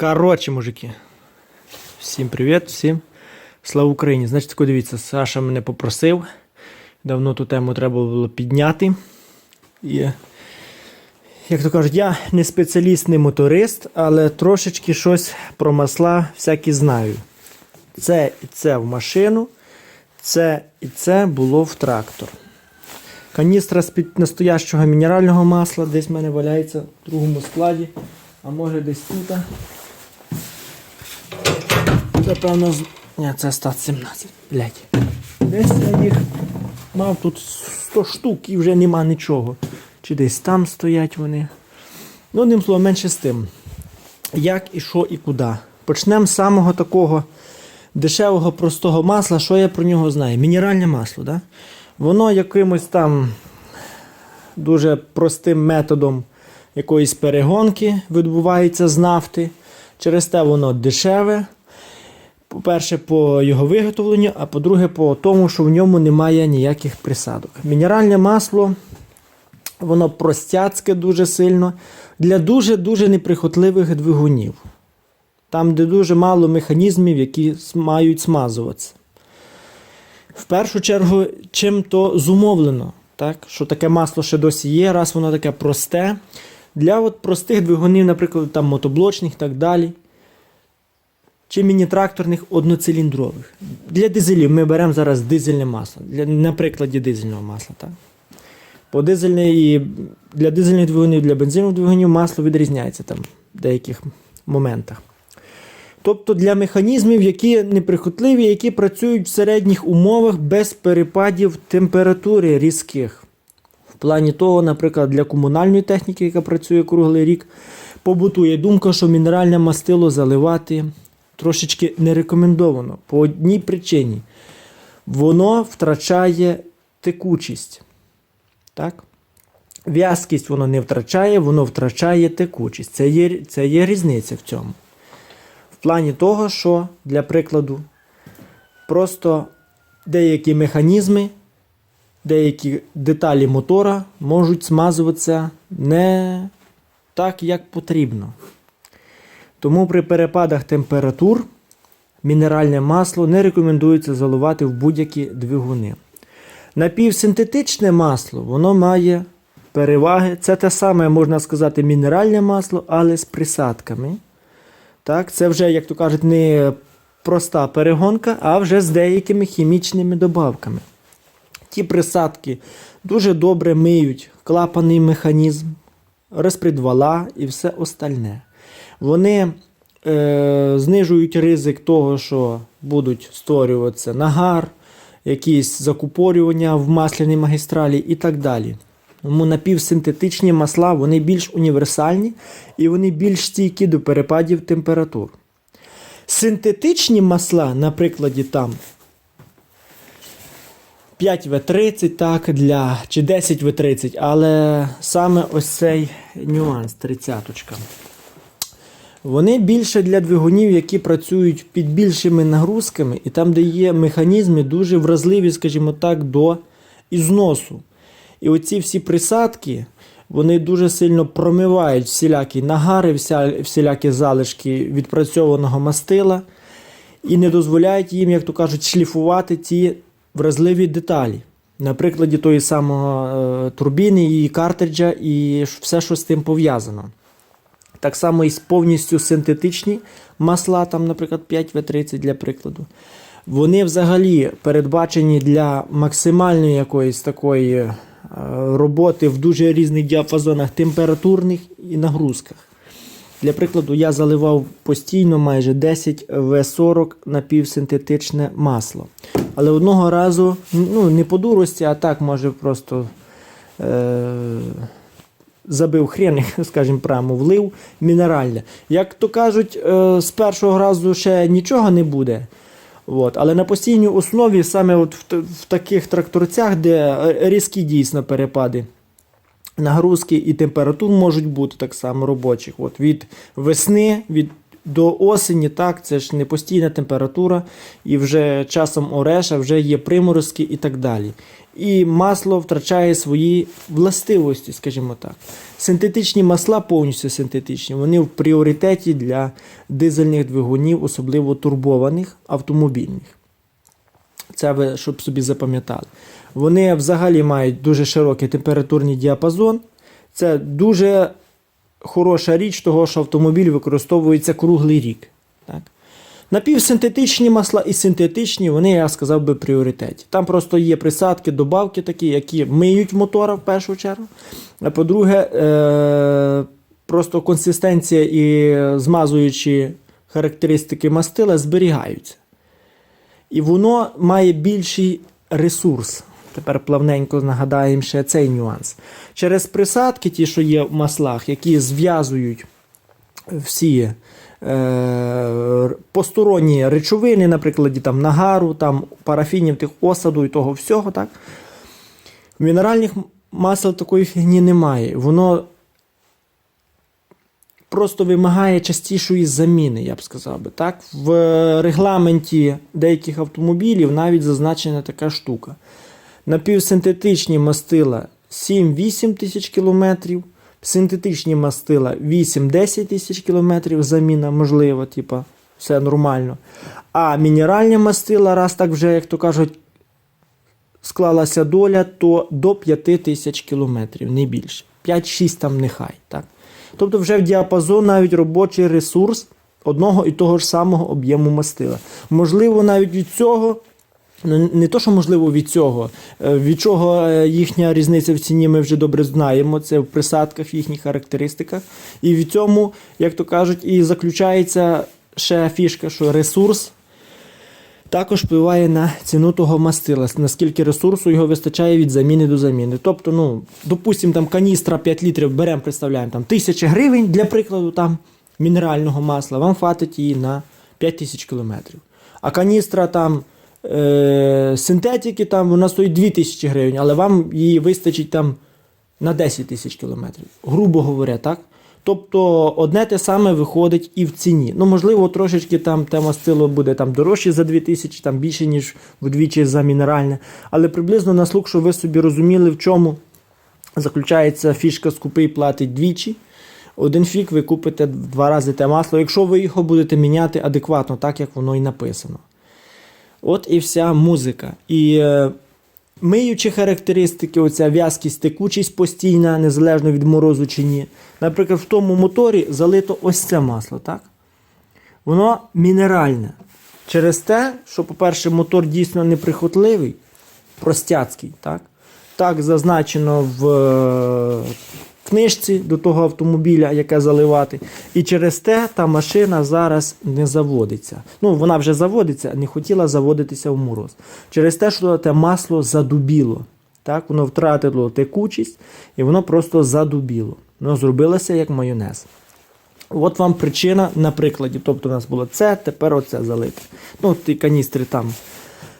Коротше, мужики. Всім привіт, всім слава Україні. Значить, дивіться, Саша мене попросив. Давно ту тему треба було підняти. І, як то кажуть, я не спеціаліст, не моторист, але трошечки щось про масла всякі знаю. Це і це в машину, це і це було в трактор. Каністра з-під настоящого мінерального масла десь в мене валяється в другому складі, а може десь тут. Це з- Ні, це стат 17. Блять. Десь я їх мав тут 100 штук і вже нема нічого. Чи десь там стоять вони. Ну, одним словом, менше з тим. Як і що і куди. Почнемо з самого такого дешевого простого масла. Що я про нього знаю? Мінеральне масло. Да? Воно якимось там дуже простим методом якоїсь перегонки відбувається з нафти. Через те воно дешеве. По-перше, по його виготовленню, а по-друге, по тому, що в ньому немає ніяких присадок. Мінеральне масло, воно простяцьке дуже сильно для дуже-дуже неприхотливих двигунів. Там, де дуже мало механізмів, які мають смазуватися. В першу чергу, чим то зумовлено, так? що таке масло ще досі є, раз воно таке просте. Для от простих двигунів, наприклад, там мотоблочних і так далі. Чи міні-тракторних одноциліндрових. Для дизелів ми беремо зараз дизельне масло. Для, на прикладі дизельного масла. Так? По дизельній, для дизельних двигунів, для бензинових двигунів масло відрізняється там в деяких моментах. Тобто для механізмів, які неприхотливі, які працюють в середніх умовах без перепадів температури різких. В плані того, наприклад, для комунальної техніки, яка працює круглий рік, побутує думка, що мінеральне мастило заливати трошечки не рекомендовано. По одній причині. Воно втрачає текучість. Так? В'язкість воно не втрачає, воно втрачає текучість. Це є, це є різниця в цьому. В плані того, що, для прикладу, просто деякі механізми, деякі деталі мотора можуть смазуватися не так, як потрібно. Тому при перепадах температур мінеральне масло не рекомендується заливати в будь-які двигуни. Напівсинтетичне масло воно має переваги. Це те саме, можна сказати, мінеральне масло, але з присадками. Так, це вже, як то кажуть, не проста перегонка, а вже з деякими хімічними добавками. Ті присадки дуже добре миють клапаний механізм, розпредвала і все остальне. Вони е, знижують ризик того, що будуть створюватися нагар, якісь закупорювання в масляній магістралі і так далі. Тому напівсинтетичні масла вони більш універсальні і вони більш стійкі до перепадів температур. Синтетичні масла, на прикладі там 5В30, так, для, чи 10В30, але саме ось цей нюанс, 30-ка. Вони більше для двигунів, які працюють під більшими нагрузками, і там, де є механізми, дуже вразливі, скажімо так, до ізносу. І оці всі присадки, вони дуже сильно промивають всілякі нагари, всілякі залишки відпрацьованого мастила і не дозволяють їм, як то кажуть, шліфувати ці вразливі деталі. На прикладі тої самої е, турбіни, її картриджа і все, що з тим пов'язано. Так само і повністю синтетичні масла, там, наприклад, 5В30 для прикладу. Вони взагалі передбачені для максимальної якоїсь такої е, роботи в дуже різних діапазонах температурних і нагрузках. Для прикладу, я заливав постійно майже 10 В40 напівсинтетичне масло. Але одного разу, ну не по дурості, а так, може, просто е- забив хрен, скажімо прямо, влив мінеральне. Як то кажуть, е, з першого разу ще нічого не буде. От. Але на постійній основі, саме от в, в таких тракторцях, де е, різкі дійсно перепади нагрузки і температур можуть бути так само робочих. От від весни, від до осені, так, це ж не постійна температура, і вже часом ореша, вже є приморозки і так далі. І масло втрачає свої властивості, скажімо так. Синтетичні масла, повністю синтетичні, вони в пріоритеті для дизельних двигунів, особливо турбованих автомобільних. Це ви щоб собі запам'ятали. Вони взагалі мають дуже широкий температурний діапазон. Це дуже хороша річ, того, що автомобіль використовується круглий рік. Так? Напівсинтетичні масла і синтетичні, вони, я сказав би, в пріоритеті. Там просто є присадки, добавки такі, які миють мотора в першу чергу. А по-друге, е- просто консистенція і змазуючі характеристики мастила зберігаються. І воно має більший ресурс. Тепер плавненько нагадаємо ще цей нюанс. Через присадки, ті, що є в маслах, які зв'язують всі е, посторонні речовини, наприклад, там, нагару, там, парафінів, тих осаду і того всього. Так? В мінеральних масел такої фігні немає. Воно просто вимагає частішої заміни, я б сказав би. Так? В регламенті деяких автомобілів навіть зазначена така штука. Напівсинтетичні мастила 7-8 тисяч кілометрів, синтетичні мастила 8-10 тисяч кілометрів, заміна можлива, типа, все нормально. А мінеральні мастила, раз так вже, як то кажуть, склалася доля, то до 5 тисяч кілометрів, не більше. 5-6 там нехай. Так? Тобто вже в діапазон навіть робочий ресурс одного і того ж самого об'єму мастила. Можливо, навіть від цього. Ну, не то, що можливо від цього, Е, від чого е, їхня різниця в ціні ми вже добре знаємо. Це в присадках, в їхніх характеристиках. І в цьому, як то кажуть, і заключається ще фішка, що ресурс також впливає на ціну того мастила, наскільки ресурсу його вистачає від заміни до заміни. Тобто, ну, допустимо, там каністра 5 літрів беремо, представляємо там 1000 гривень для прикладу там мінерального масла, вам хватить її на 5000 кілометрів. А каністра там е, синтетики, там вона стоїть 2000 гривень, але вам її вистачить там на 10 тисяч кілометрів. Грубо говоря, так? Тобто одне те саме виходить і в ціні. Ну, можливо, трошечки там те мастило буде там дорожче за 2000, там більше, ніж вдвічі за мінеральне. Але приблизно на слух, щоб ви собі розуміли, в чому заключається фішка скупий платить двічі. Один фік ви купите в два рази те масло, якщо ви його будете міняти адекватно, так як воно і написано. От і вся музика. І е, миючі характеристики, оця в'язкість, текучість постійна, незалежно від морозу чи ні. Наприклад, в тому моторі залито ось це масло, так? Воно мінеральне. Через те, що, по-перше, мотор дійсно неприхотливий, простяцький, так? Так зазначено в е, книжці до того автомобіля, яке заливати. І через те та машина зараз не заводиться. Ну, вона вже заводиться, не хотіла заводитися в мороз. Через те, що те масло задубіло. Так? Воно втратило текучість і воно просто задубіло. Воно зробилося як майонез. От вам причина на прикладі. Тобто у нас було це, тепер оце залите. Ну, ті каністри там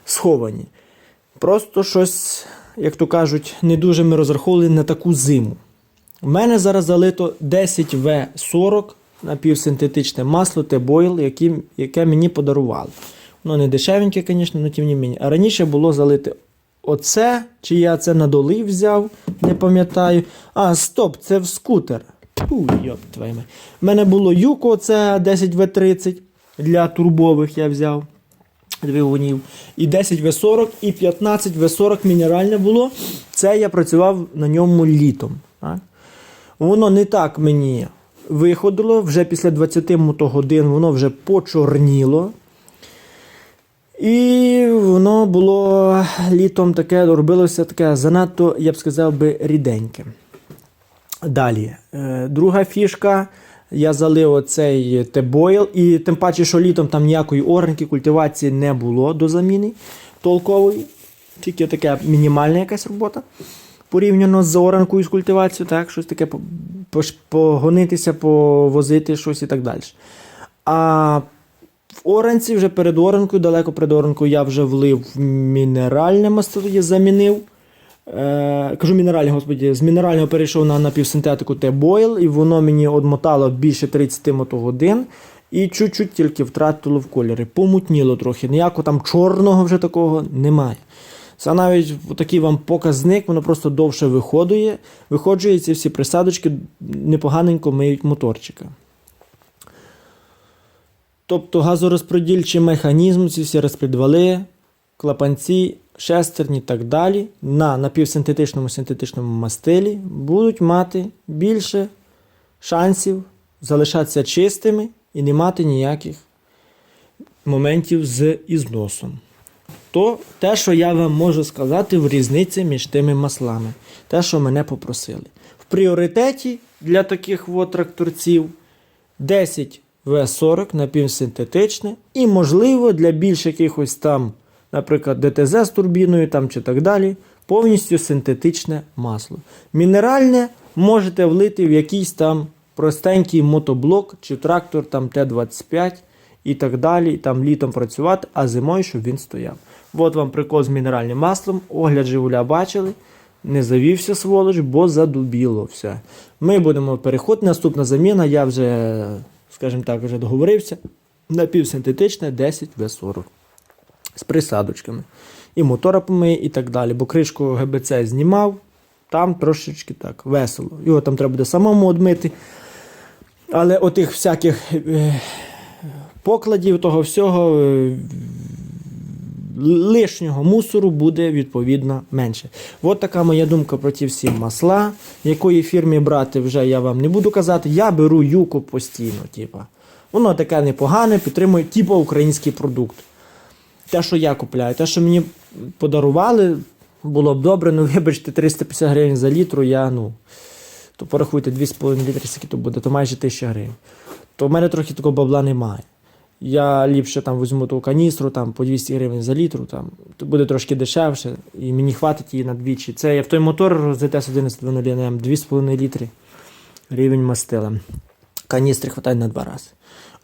сховані. Просто щось, як то кажуть, не дуже ми розраховували на таку зиму. У мене зараз залито 10В40 напівсинтетичне масло T-Boil, яке, мені подарували. Воно не дешевеньке, звісно, але тим не мені. А раніше було залите оце, чи я це на доли взяв, не пам'ятаю. А, стоп, це в скутер. Фу, йоп твоє. мать. У мене було Юко, це 10В30 для турбових я взяв двигунів. І 10В40, і 15В40 мінеральне було. Це я працював на ньому літом. Так? Воно не так мені виходило, вже після 20 мотогодин воно вже почорніло. І воно було літом таке, робилося таке занадто, я б сказав би, ріденьке. Далі, е, друга фішка. Я залив оцей T-Boil, і тим паче, що літом там ніякої оранки, культивації не було до заміни толкової. Тільки така мінімальна якась робота. Порівняно з оранкою з культивацією, так, щось таке погонитися, повозити щось і так далі. А в оранці вже перед оранкою, далеко перед оранкою, я вже влив мінеральне масло, замінив. Е, кажу мінеральне, господі, з мінерального перейшов на напівсинтетику T-Boil, і воно мені одмотало більше 30 мотогодин. І чуть-чуть тільки втратило в кольорі. Помутніло трохи. Ніякого там чорного вже такого немає. Це навіть такий вам показник, воно просто довше виходує. Виходжує, ці всі присадочки непоганенько миють моторчика. Тобто газорозподільчий механізм, ці всі розпідвали, клапанці, шестерні і так далі на напівсинтетичному синтетичному мастилі будуть мати більше шансів залишатися чистими і не мати ніяких моментів з ізносом. То те, що я вам можу сказати в різниці між тими маслами, те, що мене попросили. В пріоритеті для таких от тракторців 10 В40 напівсинтетичне і, можливо, для більш якихось там, наприклад, ДТЗ з турбіною там чи так далі, повністю синтетичне масло. Мінеральне можете влити в якийсь там простенький мотоблок чи трактор там Т-25 і так далі, там літом працювати, а зимою, щоб він стояв. От вам прикол з мінеральним маслом. Огляд Жигуля бачили. Не завівся сволоч, бо задубіло все. Ми будемо переходити. Наступна заміна, я вже, скажімо так, вже договорився. Напівсинтетичне 10 В40 з присадочками. І мотора помиє, і так далі. Бо кришку ГБЦ знімав, там трошечки так весело. Його там треба буде самому одмити. Але отих всяких е, покладів, того всього. Лишнього мусору буде відповідно менше. От така моя думка про ті всі масла. Якої фірми брати, вже я вам не буду казати. Я беру юко постійно. Типа. Воно таке непогане, підтримує типу український продукт. Те, що я купляю, те, що мені подарували, було б добре, ну вибачте, 350 гривень за літру, я, ну, то порахуйте 2,5 літри, скільки то буде, то майже 1000 гривень. То в мене трохи такого бабла немає. Я ліпше там візьму ту каністру там, по 200 гривень за літру, там, то буде трошки дешевше, і мені хватить її на двічі. Це я в той мотор ZTS 11 м 2,5 літри рівень мастила. Каністри хватає на два рази.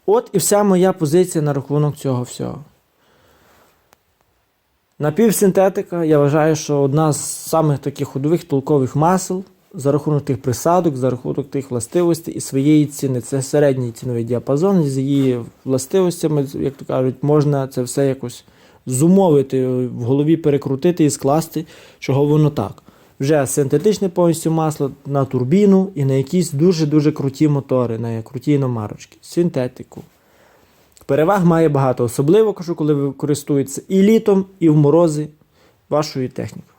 От і вся моя позиція на рахунок цього всього. Напівсинтетика, я вважаю, що одна з самих таких ходових толкових масел за рахунок тих присадок, за рахунок тих властивостей і своєї ціни. Це середній ціновий діапазон, з її властивостями, як то кажуть, можна це все якось зумовити, в голові перекрутити і скласти, чого воно так. Вже синтетичне повністю масло на турбіну і на якісь дуже-дуже круті мотори, на круті іномарочки, синтетику. Переваг має багато, особливо кажу, коли ви користуєтеся і літом, і в морози вашою технікою.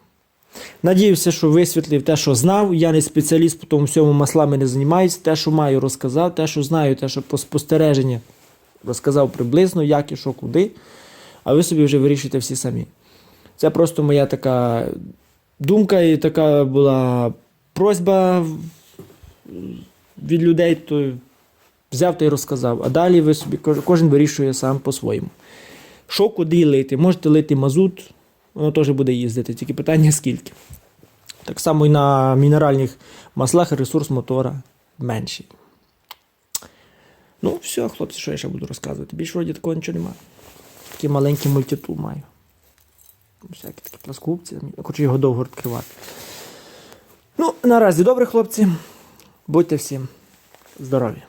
Надіюся, що висвітлив те, що знав. Я не спеціаліст по тому всьому маслами не займаюся. Те, що маю, розказав, те, що знаю, те, що по спостереженню розказав приблизно, як і що куди. А ви собі вже вирішуєте всі самі. Це просто моя така думка і така була просьба від людей, то взяв та й розказав. А далі ви собі кожен вирішує сам по-своєму. Що куди лити? Можете лити мазут, воно теж буде їздити, тільки питання скільки. Так само і на мінеральних маслах ресурс мотора менший. Ну, все, хлопці, що я ще буду розказувати? Більше вроді такого нічого немає. Такий маленький мультитул маю. Всякі такі пласкупці. Хочу його довго відкривати. Ну, наразі добре, хлопці. Будьте всім здорові.